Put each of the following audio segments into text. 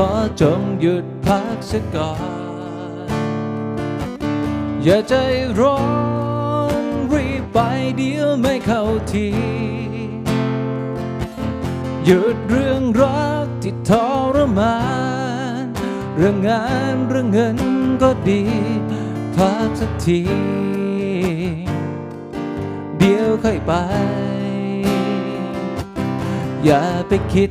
ขอจงหยุดพักสักก่อน อย่าใจร้อนรีบไปเดี๋ยวไม่เข้าที หยุดเรื่องรักที่ทรมาน เรื่องงานเรื่องเงินก็ดีพักสักที เดี๋ยวค่อยไป อย่าไปคิด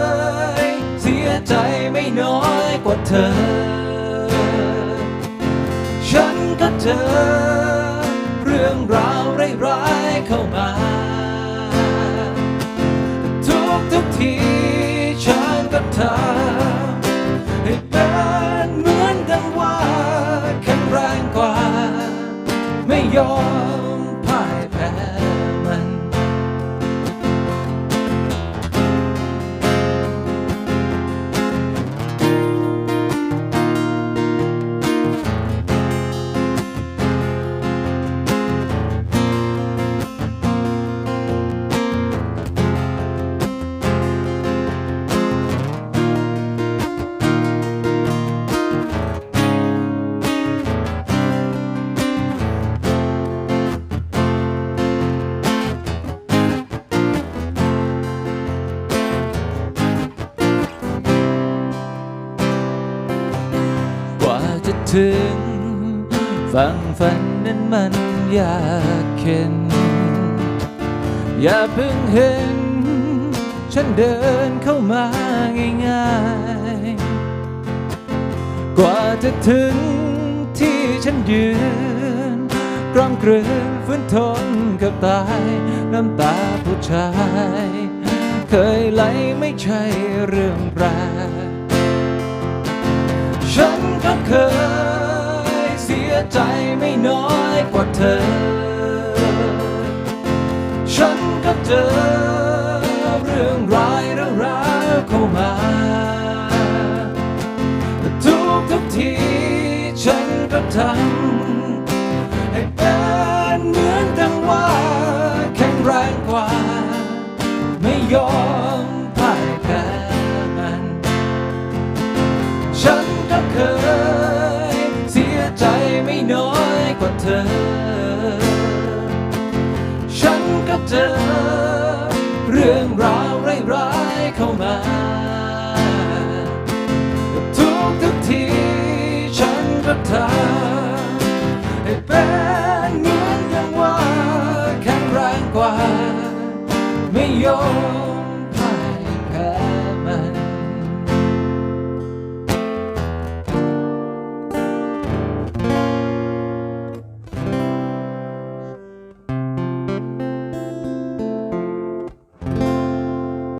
ย ใจไม่น้อยกว่าเธอ ฉันก็เจอ เรื่องราวร้ายๆเข้ามา ทุกทุกทีฉันก็ทำให้เป็นเหมือนดังว่าแข็งแรงกว่า ไม่ยอม ถึงฝั่งฝันนั้นมันยากเข็น อย่าเพิ่งเห็น ฉันเดินเข้ามาง่ายๆ กว่าจะถึงที่ฉันยืนกล้องเกลือฟื้นทนกับตาย น้ำตาผู้ชาย เคยไหลไม่ใช่เรื่องแปลกฉันก็เคย ใจไม่น้อยกว่าเธอ ฉันก็เจอเรื่องร้ายแล้วร้าวเข้ามาทุกทุกทีฉันก็ทำ เธอ ฉันก็เจอเรื่องราวร้ายๆเข้ามา